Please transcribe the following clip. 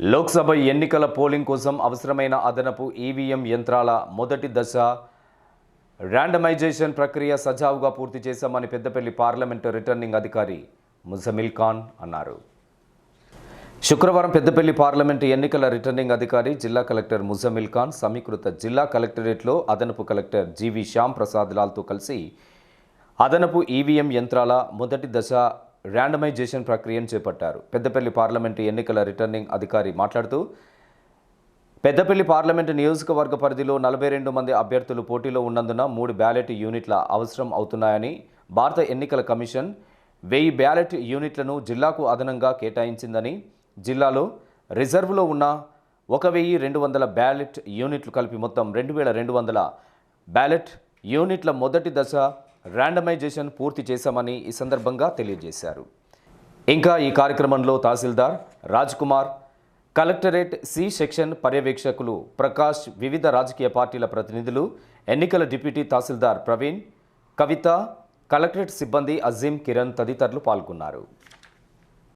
లోక్సభ ఎన్నికల పోలింగ్ కోసం అవసరమైన అదనపు ఈవీఎం యంత్రాల మొదటి దశ. ర్యాండమైజేషన్ ప్రక్రియ సజావుగా పూర్తి చేశామని పెద్దపల్లి పార్లమెంటు రిటర్నింగ్ అధికారి ముజమిల్ ఖాన్ అన్నారు. శుక్రవారం పెద్దపల్లి పార్లమెంటు ఎన్నికల రిటర్నింగ్ అధికారి జిల్లా కలెక్టర్ ముజమిల్ ఖాన్ సమీకృత జిల్లా కలెక్టరేట్లో అదనపు collector G V Shyam Prasad లాల్తో కలిసి అదనపు ఈవీఎం యంత్రాల మొదటి దశ ర్యాండమైజేషన్ ప్రక్రియను చేపట్టారు. పెద్దపల్లి పార్లమెంటు ఎన్నికల రిటర్నింగ్ అధికారి మాట్లాడుతూ పెద్దపల్లి పార్లమెంటు నియోజకవర్గ పరిధిలో నలభై రెండు మంది అభ్యర్థులు పోటీలో ఉన్నందున మూడు బ్యాలెట్ యూనిట్ల అవసరం అవుతున్నాయని భారత ఎన్నికల కమిషన్ వెయ్యి బ్యాలెట్ యూనిట్లను జిల్లాకు అదనంగా కేటాయించిందని జిల్లాలో రిజర్వ్లో ఉన్న ఒక వెయ్యి రెండు వందల బ్యాలెట్ యూనిట్లు కలిపి మొత్తం రెండు వేల రెండు వందల బ్యాలెట్ యూనిట్ల మొదటి దశ ర్యాండమైజేషన్ పూర్తి చేశామని ఈ సందర్భంగా తెలియజేశారు. ఇంకా ఈ కార్యక్రమంలో tahsildar Raj Kumar collectorate C section పర్యవేక్షకులు Prakash వివిధ రాజకీయ పార్టీల ప్రతినిధులు ఎన్నికల డిప్యూటీ తహసీల్దార్ ప్రవీణ్ కవిత కలెక్టరేట్ సిబ్బంది అజీం కిరణ్ తదితరులు పాల్గొన్నారు.